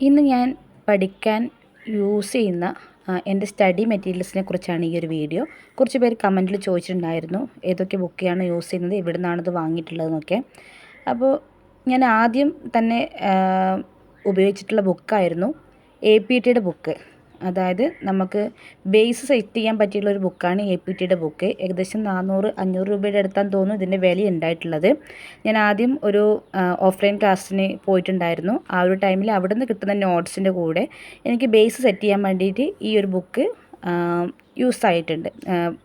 ഇന്ന് ഞാൻ പഠിക്കാൻ യൂസ് ചെയ്യുന്ന എന്റെ സ്റ്റഡി മെറ്റീരിയൽസിനെ കുറിച്ചാണ് ഈ ഒരു വീഡിയോ കുറച്ച് പേര് കമന്റിൽ ചോദിച്ചിട്ടുണ്ടായിരുന്നു ഏതൊക്കെ ബുക്കാണ് യൂസ് ചെയ്യുന്നത് എവിടെ നിന്നാണ് ഇത് വാങ്ങിയിട്ടുള്ളതെന്നൊക്കെ. അപ്പോൾ ഞാൻ ആദ്യം തന്നെ ഉപയോഗിച്ചിട്ടുള്ള ബുക്കായിരുന്നു എ പി ടിയുടെ ബുക്ക് അതായത് നമുക്ക് ബേസ് സെറ്റ് ചെയ്യാൻ പറ്റിയിട്ടുള്ള ഒരു ബുക്കാണ് എ പി ടിയുടെ ബുക്ക് ഏകദേശം നാനൂറ് അഞ്ഞൂറ് രൂപയുടെ അടുത്താന്ന് തോന്നുന്നു ഇതിന്റെ വില ഉണ്ടായിട്ടുള്ളത്. ഞാൻ ആദ്യം ഒരു ഓഫ്ലൈൻ ക്ലാസ്സിന് പോയിട്ടുണ്ടായിരുന്നു. ആ ഒരു ടൈമിൽ അവിടെ നിന്ന് കിട്ടുന്ന നോട്ട്സിന്റെ കൂടെ എനിക്ക് ബേസ് സെറ്റ് ചെയ്യാൻ വേണ്ടിയിട്ട് ഈ ഒരു ബുക്ക് യൂസ് ആയിട്ടുണ്ട്.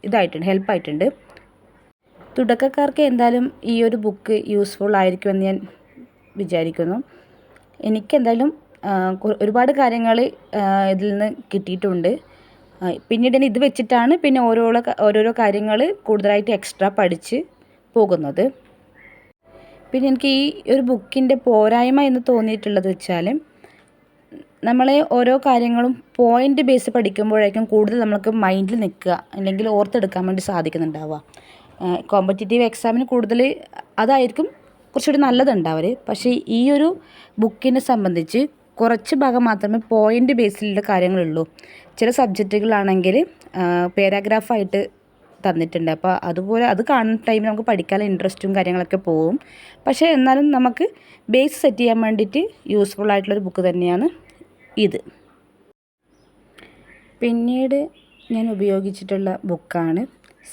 ഇതായിട്ടുണ്ട് ഹെൽപ്പായിട്ടുണ്ട് തുടക്കക്കാർക്ക് എന്തായാലും ഈ ഒരു ബുക്ക് യൂസ്ഫുൾ ആയിരിക്കുമെന്ന് ഞാൻ വിചാരിക്കുന്നു. എനിക്കെന്തായാലും ഒരുപാട് കാര്യങ്ങൾ ഇതിൽ നിന്ന് കിട്ടിയിട്ടുണ്ട്. പിന്നീട് ഇത് വെച്ചിട്ടാണ് പിന്നെ ഓരോ ഓരോരോ കാര്യങ്ങൾ കൂടുതലായിട്ട് എക്സ്ട്രാ പഠിച്ച് പോകുന്നത്. പിന്നെ എനിക്ക് ഈ ഒരു ബുക്കിന്റെ പോരായ്മ എന്ന് തോന്നിയിട്ടുള്ളത് വെച്ചാൽ നമ്മളെ ഓരോ കാര്യങ്ങളും പോയിന്റ് ബേസ് പഠിക്കുമ്പോഴായിരിക്കും കൂടുതൽ നമ്മൾക്ക് മൈൻഡിൽ നിൽക്കുക അല്ലെങ്കിൽ ഓർത്തെടുക്കാൻ വേണ്ടി സാധിക്കുന്നുണ്ടാവുക. കോമ്പറ്റേറ്റീവ് എക്സാമിന് കൂടുതൽ അതായിരിക്കും കുറച്ചുകൂടി നല്ലതുണ്ടാവർ പക്ഷേ ഈ ഒരു ബുക്കിനെ സംബന്ധിച്ച് കുറച്ച് ഭാഗം മാത്രമേ പോയിന്റ് ബേസിലുള്ള കാര്യങ്ങളുള്ളൂ. ചില സബ്ജക്റ്റുകളാണെങ്കിൽ പാരാഗ്രാഫായിട്ട് തന്നിട്ടുണ്ട്. അപ്പോൾ അതുപോലെ അത് കാണുന്ന ടൈമിൽ നമുക്ക് പഠിക്കാനുള്ള ഇൻട്രസ്റ്റും കാര്യങ്ങളൊക്കെ പോവും. പക്ഷേ എന്നാലും നമുക്ക് ബേസ് സെറ്റ് ചെയ്യാൻ വേണ്ടിയിട്ട് യൂസ്ഫുൾ ആയിട്ടുള്ളൊരു ബുക്ക് തന്നെയാണ് ഇത്. പിന്നീട് ഞാൻ ഉപയോഗിച്ചിട്ടുള്ള ബുക്കാണ്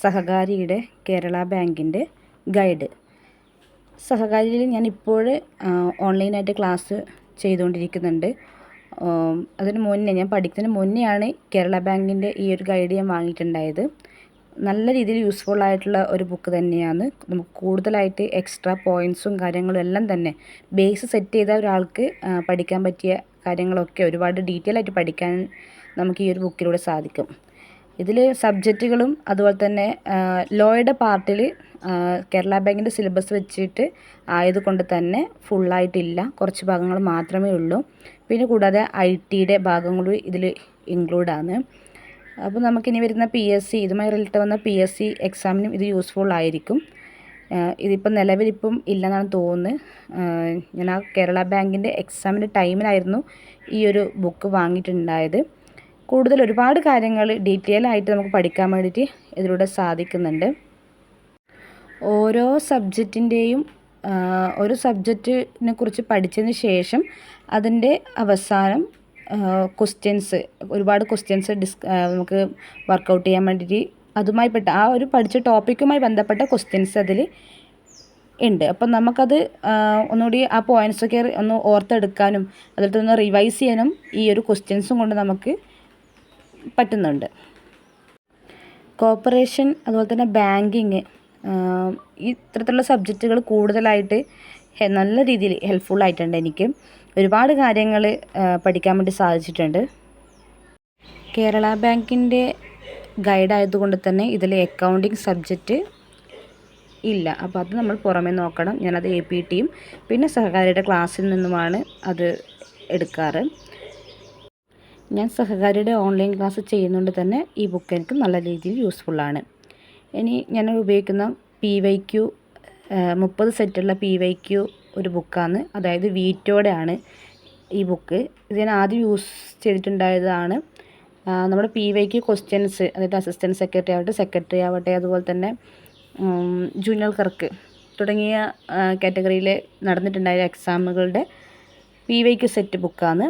സഹകാരിയുടെ കേരള ബാങ്കിന്റെ ഗൈഡ് സഹകാരിയിൽ ഞാൻ ഇപ്പോൾ ഓൺലൈനായിട്ട് ക്ലാസ് ചെയ്തുകൊണ്ടിരിക്കുന്നുണ്ട്. അതിന് മുന്നേ ഞാൻ പഠിക്കുന്നതിന് മുന്നെയാണ് കേരള ബാങ്കിന്റെ ഈ ഒരു ഗൈഡ് ഞാൻ വാങ്ങിയിട്ടുണ്ടായത്. നല്ല രീതിയിൽ യൂസ്ഫുൾ ആയിട്ടുള്ള ഒരു ബുക്ക് തന്നെയാണ്. നമുക്ക് കൂടുതലായിട്ട് എക്സ്ട്രാ പോയിന്റ്സും കാര്യങ്ങളും എല്ലാം തന്നെ ബേസ് സെറ്റ് ചെയ്ത ഒരാൾക്ക് പഠിക്കാൻ പറ്റിയ കാര്യങ്ങളൊക്കെ ഒരുപാട് ഡീറ്റെയിൽ ആയിട്ട് പഠിക്കാൻ നമുക്ക് ഈ ഒരു ബുക്കിലൂടെ സാധിക്കും. ഇതിൽ സബ്ജക്റ്റുകളും അതുപോലെ തന്നെ ലോയുടെ പാർട്ടിൽ കേരള ബാങ്കിന്റെ സിലബസ് വെച്ചിട്ട് ആയതുകൊണ്ട് തന്നെ ഫുള്ളായിട്ടില്ല. കുറച്ച് ഭാഗങ്ങൾ മാത്രമേ ഉള്ളൂ. പിന്നെ കൂടാതെ ഐ ടിയുടെ ഭാഗങ്ങളും ഇതിൽ ഇൻക്ലൂഡാണ് അപ്പോൾ നമുക്കിനി വരുന്ന പി എസ് സി ഇതുമായി റിലേറ്റഡ് വന്ന പി എസ് സി എക്സാമിനും ഇത് യൂസ്ഫുൾ ആയിരിക്കും. ഇതിപ്പം നിലവിലിപ്പം ഇല്ലെന്നാണ് തോന്നുന്നത്. ഞാൻ ആ കേരള ബാങ്കിന്റെ എക്സാമിന്റെ ടൈമിലായിരുന്നു ഈ ഒരു ബുക്ക് വാങ്ങിയിട്ടുണ്ടായത്. കൂടുതൽ ഒരുപാട് കാര്യങ്ങൾ ഡീറ്റെയിൽ ആയിട്ട് നമുക്ക് പഠിക്കാൻ വേണ്ടിയിട്ട് ഇതിലൂടെ സാധിക്കുന്നുണ്ട്. ഓരോ സബ്ജക്റ്റിന്റെയും ഒരു സബ്ജക്റ്റിനെ കുറിച്ച് പഠിച്ചതിന് ശേഷം അതിന്റെ അവസാനം ക്വസ്റ്റ്യൻസ് ഒരുപാട് ക്വസ്റ്റ്യൻസ് ഡിസ് നമുക്ക് വർക്കൗട്ട് ചെയ്യാൻ വേണ്ടിയിട്ട് അതുമായി പെട്ട ആ ഒരു പഠിച്ച ടോപ്പിക്കുമായി ബന്ധപ്പെട്ട ക്വസ്റ്റ്യൻസ് അതിൽ ഉണ്ട്. അപ്പം നമുക്കത് ഒന്നുകൂടി ആ പോയിൻസൊക്കെ ഒന്ന് ഓർത്തെടുക്കാനും അതിൽ നിന്ന് റിവൈസ് ചെയ്യാനും ഈ ഒരു ക്വസ്റ്റ്യൻസും കൊണ്ട് നമുക്ക് പറ്റുന്നുണ്ട്. കോപ്പറേഷൻ അതുപോലെ തന്നെ ബാങ്കിങ് ഇത്തരത്തിലുള്ള സബ്ജക്റ്റുകൾ കൂടുതലായിട്ട് നല്ല രീതിയിൽ ഹെൽപ്ഫുൾ ആയിട്ടുണ്ട് എനിക്ക്. ഒരുപാട് കാര്യങ്ങൾ പഠിക്കാൻ വേണ്ടി സാധിച്ചിട്ടുണ്ട്. കേരള ബാങ്കിന്റെ ഗൈഡ് ആയതുകൊണ്ട് തന്നെ ഇതിൽ അക്കൗണ്ടിങ് സബ്ജക്റ്റ് ഇല്ല. അപ്പോൾ അത് നമ്മൾ പുറമേ നോക്കണം. ഞാനത് എ പി ടിയും പിന്നെ സഹകാരിയുടെ ക്ലാസ്സിൽ നിന്നുമാണ് അത് എടുക്കാറ്. ഞാൻ സഹകാരിയുടെ ഓൺലൈൻ ക്ലാസ് ചെയ്യുന്നതുകൊണ്ട് തന്നെ ഈ ബുക്ക് എനിക്ക് നല്ല രീതിയിൽ യൂസ്ഫുള്ളാണ് ഇനി ഞാൻ ഉപയോഗിക്കുന്ന പി വൈ ക്യു മുപ്പത് സെറ്റുള്ള പി വൈ ക്യു ഒരു ബുക്കാണ് അതായത് വീറ്റോടെ ആണ് ഈ ബുക്ക് ഇത് ഞാൻ ആദ്യം യൂസ് ചെയ്തിട്ടുണ്ടായതാണ് നമ്മുടെ പി വൈ ക്യു ക്വസ്റ്റ്യൻസ് അതായത് അസിസ്റ്റന്റ് സെക്രട്ടറി ആവട്ടെ സെക്രട്ടറി ആവട്ടെ അതുപോലെ തന്നെ ജൂനിയർ ക്ലർക്ക് തുടങ്ങിയ കാറ്റഗറിയിൽ നടന്നിട്ടുണ്ടായ എക്സാമുകളുടെ പി വൈ ക്യു സെറ്റ് ബുക്കാണ്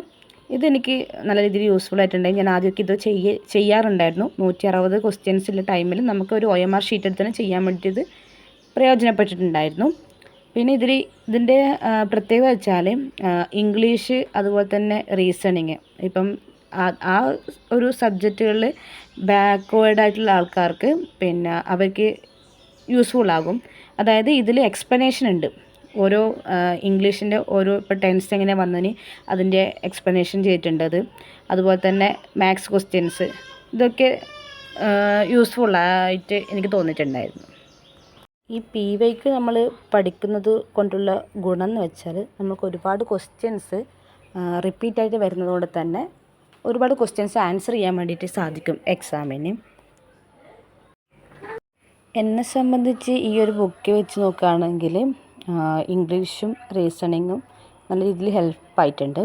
ഇതെനിക്ക് നല്ല രീതിയിൽ യൂസ്ഫുൾ ആയിട്ടുണ്ടായി. ഞാൻ ആദ്യമൊക്കെ ഇത് ചെയ്യ ചെയ്യാറുണ്ടായിരുന്നു. നൂറ്റി അറുപത് ക്വസ്റ്റ്യൻസിന്റെ ടൈമിൽ നമുക്ക് ഒരു ഒ എം ആർ ഷീറ്റ് എടുത്ത് തന്നെ ചെയ്യാൻ വേണ്ടിയിട്ട് പ്രയോജനപ്പെട്ടിട്ടുണ്ടായിരുന്നു. പിന്നെ ഇതിൽ ഇതിന്റെ പ്രത്യേകത വെച്ചാൽ ഇംഗ്ലീഷ് അതുപോലെ തന്നെ റീസണിങ് ഇപ്പം ആ- ഒരു സബ്ജക്റ്റുകളിൽ ബാക്ക്വേർഡ് ആയിട്ടുള്ള ആൾക്കാർക്ക് പിന്നെ അവർക്ക് യൂസ്ഫുൾ ആകും. അതായത് ഇതിൽ എക്സ്പ്ലനേഷൻ ഉണ്ട്. ഓരോ ഇംഗ്ലീഷിന്റെ ഓരോ ഇപ്പോൾ ടെൻസ് എങ്ങനെ വന്നതിന് അതിന്റെ എക്സ്പ്ലനേഷൻ ചെയ്തിട്ടുണ്ട് അത്. അതുപോലെ തന്നെ മാത്സ് ക്വസ്റ്റ്യൻസ് ഇതൊക്കെ യൂസ്ഫുൾ ആയിട്ട് എനിക്ക് തോന്നിയിട്ടുണ്ടായിരുന്നു. ഈ പി വൈക്ക് നമ്മൾ പഠിക്കുന്നത് കൊണ്ടുള്ള ഗുണം എന്ന് വെച്ചാൽ നമുക്ക് ഒരുപാട് ക്വസ്റ്റ്യൻസ് റിപ്പീറ്റായിട്ട് വരുന്നതുകൊണ്ട് തന്നെ ഒരുപാട് ക്വസ്റ്റ്യൻസ് ആൻസർ ചെയ്യാൻ വേണ്ടിയിട്ട് സാധിക്കും എക്സാമിന് എന്നെ സംബന്ധിച്ച് ഈ ഒരു ബുക്ക് വെച്ച് നോക്കുകയാണെങ്കിൽ ഇംഗ്ലീഷും റീസണിങ്ങും നല്ല രീതിയിൽ ഹെൽപ്പായിട്ടുണ്ട്.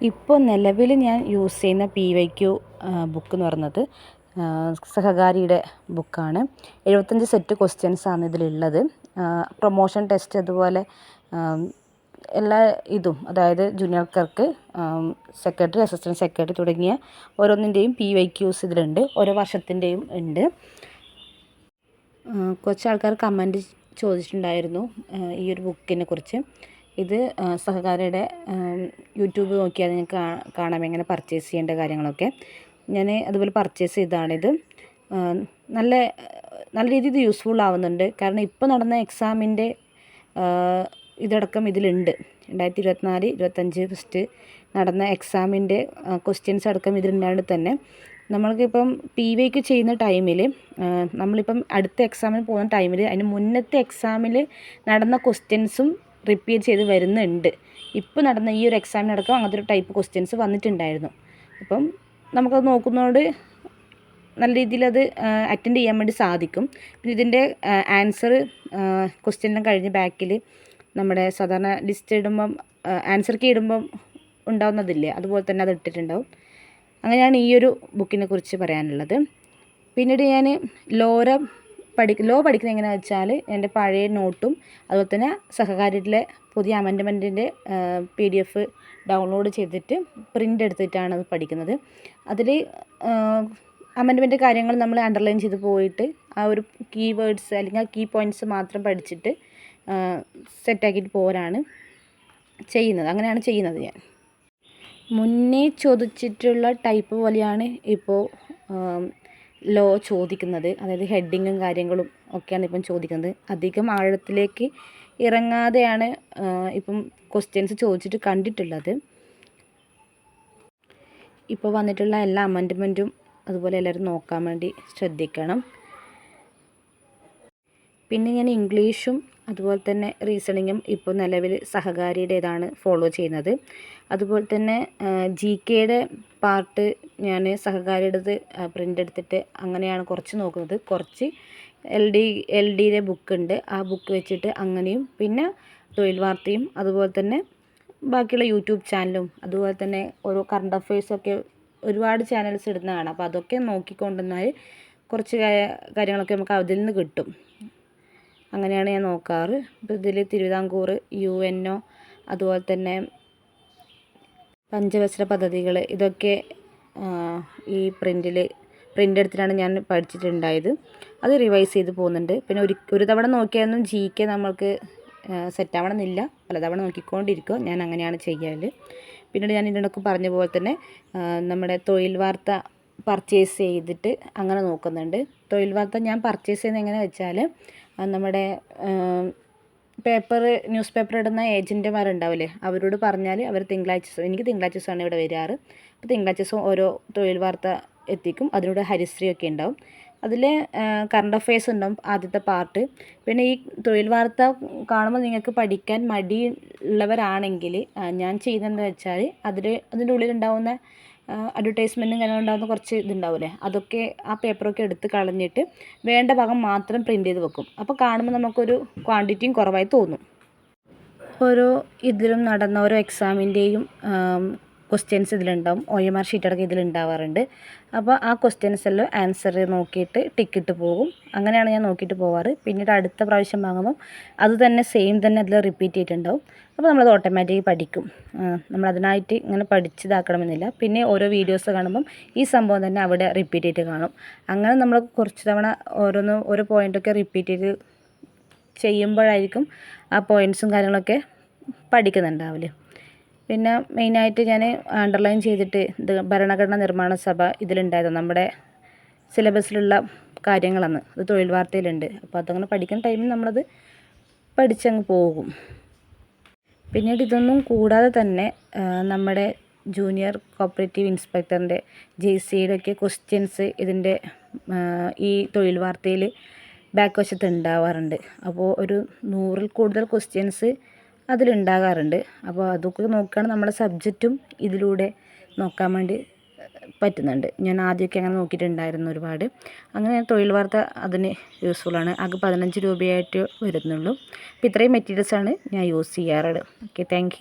ഇപ്പോൾ നിലവിൽ ഞാൻ യൂസ് ചെയ്യുന്ന പി വൈ ക്യു ബുക്ക് എന്ന് പറയുന്നത് സഹകാരിയുടെ ബുക്കാണ് എഴുപത്തഞ്ച് സെറ്റ് ക്വസ്റ്റ്യൻസ് ആണ് ഇതിലുള്ളത്. പ്രൊമോഷൻ ടെസ്റ്റ് അതുപോലെ എല്ലാ ഇതും അതായത് ജൂനിയർക്കാർക്ക് സെക്രട്ടറി അസിസ്റ്റന്റ് സെക്രട്ടറി തുടങ്ങിയ ഓരോന്നിന്റെയും പി വൈ ക്യൂസ് ഇതിലുണ്ട്. ഓരോ വർഷത്തിന്റെയും ഉണ്ട്. കുറച്ച് ആൾക്കാർ കമന്റ് ചോദിച്ചിട്ടുണ്ടായിരുന്നു ഈ ഒരു ബുക്കിനെ കുറിച്ച്. ഇത് സഹകാരിയുടെ യൂട്യൂബ് നോക്കിയാൽ നിങ്ങൾക്ക് കാണാം എങ്ങനെ പർച്ചേസ് ചെയ്യേണ്ട കാര്യങ്ങളൊക്കെ. ഞാൻ അതുപോലെ പർച്ചേസ് ചെയ്തതാണിത്. നല്ല നല്ല രീതിയിൽ യൂസ്ഫുൾ ആവുന്നുണ്ട്. കാരണം ഇപ്പോൾ നടന്ന എക്സാമിന്റെ ഇതടക്കം ഇതിലുണ്ട്. രണ്ടായിരത്തി ഇരുപത്തിനാല് ഇരുപത്തഞ്ച് ഫസ്റ്റ് നടന്ന എക്സാമിന്റെ ക്വസ്റ്റ്യൻസ് അടക്കം ഇതിലുണ്ടായത് തന്നെ. നമ്മൾക്കിപ്പം പി വൈക്ക് ചെയ്യുന്ന ടൈമിൽ നമ്മളിപ്പം അടുത്ത എക്സാമിന് പോകുന്ന ടൈമിൽ അതിന് മുന്നത്തെ എക്സാമിൽ നടന്ന ക്വസ്റ്റ്യൻസും റിപ്പീറ്റ് ചെയ്ത് വരുന്നുണ്ട്. ഇപ്പോൾ നടന്ന ഈ ഒരു എക്സാമിനടക്കം അങ്ങനത്തെ ഒരു ടൈപ്പ് ക്വസ്റ്റ്യൻസ് വന്നിട്ടുണ്ടായിരുന്നു. അപ്പം നമുക്കത് നോക്കുന്നതുകൊണ്ട് നല്ല രീതിയിൽ അത് അറ്റൻഡ് ചെയ്യാൻ വേണ്ടി സാധിക്കും. പിന്നെ ഇതിന്റെ ആൻസർ ക്വസ്റ്റ്യനെല്ലാം കഴിഞ്ഞ് ബാക്കിൽ നമ്മുടെ സാധാരണ ലിസ്റ്റ് ഇടുമ്പം ആൻസർ കീ ഇടുമ്പം ഉണ്ടാവുന്നതില്ലേ അതുപോലെ തന്നെ അത് ഇട്ടിട്ടുണ്ടാവും. അങ്ങനെയാണ് ഈ ഒരു ബുക്കിനെ കുറിച്ച് പറയാനുള്ളത്. പിന്നീട് ഞാൻ ലോര പഠി ലോ പഠിക്കുന്ന എങ്ങനെയാണെന്ന് വെച്ചാൽ എന്റെ പഴയ നോട്ടും അതുപോലെ തന്നെ സഹകാരിയിലെ പുതിയ അമെൻഡ്മെന്റിന്റെ പി ഡി എഫ് ഡൗൺലോഡ് ചെയ്തിട്ട് പ്രിന്റ് എടുത്തിട്ടാണ് അത് പഠിക്കുന്നത്. അതിൽ അമെൻഡ്മെന്റ് കാര്യങ്ങൾ നമ്മൾ അണ്ടർലൈൻ ചെയ്ത് പോയിട്ട് ആ ഒരു കീ വേർഡ്സ് അല്ലെങ്കിൽ ആ കീ പോയിന്റ്സ് മാത്രം പഠിച്ചിട്ട് സെറ്റാക്കിയിട്ട് പോരാണ് ചെയ്യുന്നത്. അങ്ങനെയാണ് ചെയ്യുന്നത് ഞാൻ. മുന്നേ ചോദിച്ചിട്ടുള്ള ടൈപ്പ് പോലെയാണ് ഇപ്പോൾ ലോ ചോദിക്കുന്നത്. അതായത് ഹെഡിങ്ങും കാര്യങ്ങളും ഒക്കെയാണ് ഇപ്പം ചോദിക്കുന്നത്. അധികം ആഴത്തിലേക്ക് ഇറങ്ങാതെയാണ് ഇപ്പം ക്വസ്റ്റ്യൻസ് ചോദിച്ചിട്ട് കണ്ടിട്ടുള്ളത്. ഇപ്പോൾ വന്നിട്ടുള്ള എല്ലാ അമെൻഡ്മെന്റും അതുപോലെ എല്ലാവരും നോക്കാൻ വേണ്ടി ശ്രദ്ധിക്കണം. പിന്നെ ഞാൻ ഇംഗ്ലീഷും അതുപോലെ തന്നെ റീസണിങ്ങും ഇപ്പോൾ നിലവിൽ സഹകാരിയുടേതാണ് ഫോളോ ചെയ്യുന്നത്. അതുപോലെ തന്നെ ജി കെയുടെ പാർട്ട് ഞാൻ സഹകാരിയുടേത് പ്രിന്റ് എടുത്തിട്ട് അങ്ങനെയാണ് കുറച്ച് നോക്കുന്നത്. കുറച്ച് എൽ ഡി എൽ ഡിയിലെ ബുക്ക് ഉണ്ട് ആ ബുക്ക് വെച്ചിട്ട് അങ്ങനെയും പിന്നെ തൊഴിൽ വാർത്തയും അതുപോലെ തന്നെ ബാക്കിയുള്ള യൂട്യൂബ് ചാനലും അതുപോലെ തന്നെ ഓരോ കറണ്ട് അഫയേഴ്സൊക്കെ ഒരുപാട് ചാനൽസ് ഇടുന്നതാണ്. അപ്പോൾ അതൊക്കെ നോക്കിക്കൊണ്ടുവന്നാൽ കുറച്ച് കാര്യങ്ങളൊക്കെ നമുക്ക് അതിൽ നിന്ന് കിട്ടും. അങ്ങനെയാണ് ഞാൻ നോക്കാറ്. ഇപ്പോൾ ഇതിൽ തിരുവിതാംകൂർ യു എൻ ഒ അതുപോലെ തന്നെ പഞ്ചവത്സര പദ്ധതികൾ ഇതൊക്കെ ഈ പ്രിന്റിൽ പ്രിന്റ് എടുത്തിട്ടാണ് ഞാൻ പഠിച്ചിട്ടുണ്ടായത്. അത് റിവൈസ് ചെയ്ത് പോകുന്നുണ്ട്. പിന്നെ ഒരു ഒരു തവണ നോക്കിയാലൊന്നും ജി കെ നമ്മൾക്ക് സെറ്റ് ആവണമെന്നില്ല. പലതവണ നോക്കിക്കൊണ്ടിരിക്കുക ഞാൻ അങ്ങനെയാണ് ചെയ്യാറ് പിന്നീട് ഞാൻ ഇതിനൊക്കെ പറഞ്ഞ പോലെ തന്നെ നമ്മുടെ തൊഴിൽ വാർത്ത പർച്ചേസ് ചെയ്തിട്ട് അങ്ങനെ നോക്കുന്നുണ്ട്. തൊഴിൽ വാർത്ത ഞാൻ പർച്ചേസ് ചെയ്യുന്നത് എങ്ങനെ വെച്ചാൽ നമ്മുടെ പേപ്പർ ന്യൂസ് പേപ്പർ ഇടുന്ന ഏജന്റുമാരുണ്ടാവില്ലേ അവരോട് പറഞ്ഞാൽ അവർ തിങ്കളാഴ്ച ദിവസം എനിക്ക് തിങ്കളാഴ്ച ദിവസമാണ് ഇവിടെ വരാറ്. അപ്പോൾ തിങ്കളാഴ്ച ദിവസം ഓരോ തൊഴിൽ വാർത്ത എത്തിക്കും. അതിലൂടെ ഹരിശ്രീ ഉണ്ടാവും. അതിൽ കറണ്ട് അഫയേഴ്സ് ഉണ്ടാവും ആദ്യത്തെ പാർട്ട് പിന്നെ ഈ തൊഴിൽ വാർത്ത കാണുമ്പോൾ നിങ്ങൾക്ക് പഠിക്കാൻ മടിയുള്ളവരാണെങ്കിൽ ഞാൻ ചെയ്യുന്നതെന്ന് വെച്ചാൽ അതിൽ അതിന്റെ ഉള്ളിലുണ്ടാവുന്ന അഡ്വർടൈസ്മെന്റും കാര്യങ്ങളും ഉണ്ടാകുന്ന കുറച്ച് ഇതുണ്ടാവില്ലേ അതൊക്കെ ആ പേപ്പറൊക്കെ എടുത്ത് കളഞ്ഞിട്ട് വേണ്ട ഭാഗം മാത്രം പ്രിന്റ് ചെയ്ത് വെക്കും. അപ്പോൾ കാണുമ്പോൾ നമുക്കൊരു ക്വാണ്ടിറ്റിയും കുറവായി തോന്നും. ഓരോ ഇതിലും നടന്ന ഓരോ എക്സാമിന്റെയും ക്വസ്റ്റ്യൻസ് ഇതിലുണ്ടാവും. ഒ എം ആർ ഷീറ്റ് അടക്കം ഇതിലുണ്ടാവാറുണ്ട്. അപ്പോൾ ആ ക്വസ്റ്റ്യൻസ് എല്ലാം ആൻസർ നോക്കിയിട്ട് ടിക്കിട്ട് പോകും. അങ്ങനെയാണ് ഞാൻ നോക്കിയിട്ട് പോവാറ്. പിന്നീട് അടുത്ത പ്രാവശ്യം വാങ്ങുമ്പം അത് തന്നെ സെയിം തന്നെ അതിൽ റിപ്പീറ്റ് ചെയ്തിട്ടുണ്ടാവും. അപ്പോൾ നമ്മളത് ഓട്ടോമാറ്റിക് പഠിക്കും. നമ്മൾ അതിനായിട്ട് ഇങ്ങനെ പഠിച്ചതാക്കണമെന്നില്ല. പിന്നെ ഓരോ വീഡിയോസ് കാണുമ്പം ഈ സംഭവം തന്നെ അവിടെ റിപ്പീറ്റ് ചെയ്തിട്ട് കാണും. അങ്ങനെ നമ്മൾ കുറച്ച് തവണ ഓരോന്ന് ഓരോ പോയിന്റൊക്കെ റിപ്പീറ്റ് ചെയ്ത് ചെയ്യുമ്പോഴായിരിക്കും ആ പോയിന്റ്സും കാര്യങ്ങളൊക്കെ പഠിക്കുന്നുണ്ടാവില്ലേ പിന്നെ മെയിനായിട്ട് ഞാൻ അണ്ടർലൈൻ ചെയ്തിട്ട് ഇത് ഭരണഘടനാ നിർമ്മാണ സഭ ഇതിലുണ്ടായിരുന്നു നമ്മുടെ സിലബസിലുള്ള കാര്യങ്ങളാണ്. അത് തൊഴിൽ വാർത്തയിലുണ്ട്. അപ്പോൾ അതങ്ങനെ പഠിക്കുന്ന ടൈമിൽ നമ്മളത് പഠിച്ചങ്ങ് പോകും. പിന്നീട് ഇതൊന്നും കൂടാതെ തന്നെ നമ്മുടെ ജൂനിയർ കോപ്പറേറ്റീവ് ഇൻസ്പെക്ടറിന്റെ ജെ സിയുടെ ഒക്കെ ക്വസ്റ്റ്യൻസ് ഇതിന്റെ ഈ തൊഴിൽ വാർത്തയിൽ ബാക്ക് വശത്ത് ഉണ്ടാവാറുണ്ട്. അപ്പോൾ ഒരു നൂറിൽ കൂടുതൽ ക്വസ്റ്റ്യൻസ് അതിലുണ്ടാകാറുണ്ട്. അപ്പോൾ അതൊക്കെ നോക്കുകയാണെങ്കിൽ നമ്മുടെ സബ്ജക്റ്റും ഇതിലൂടെ നോക്കാൻ വേണ്ടി പറ്റുന്നുണ്ട്. ഞാൻ ആദ്യമൊക്കെ അങ്ങനെ നോക്കിയിട്ടുണ്ടായിരുന്നു ഒരുപാട്. അങ്ങനെ തൊഴിൽ വാർത്ത അതിന് ആണ്. ആകെ പതിനഞ്ച് രൂപയായിട്ട് വരുന്നുള്ളൂ. അപ്പോൾ ഇത്രയും മെറ്റീരിയൽസാണ് ഞാൻ യൂസ് ചെയ്യാറുള്ളത്. Okay thank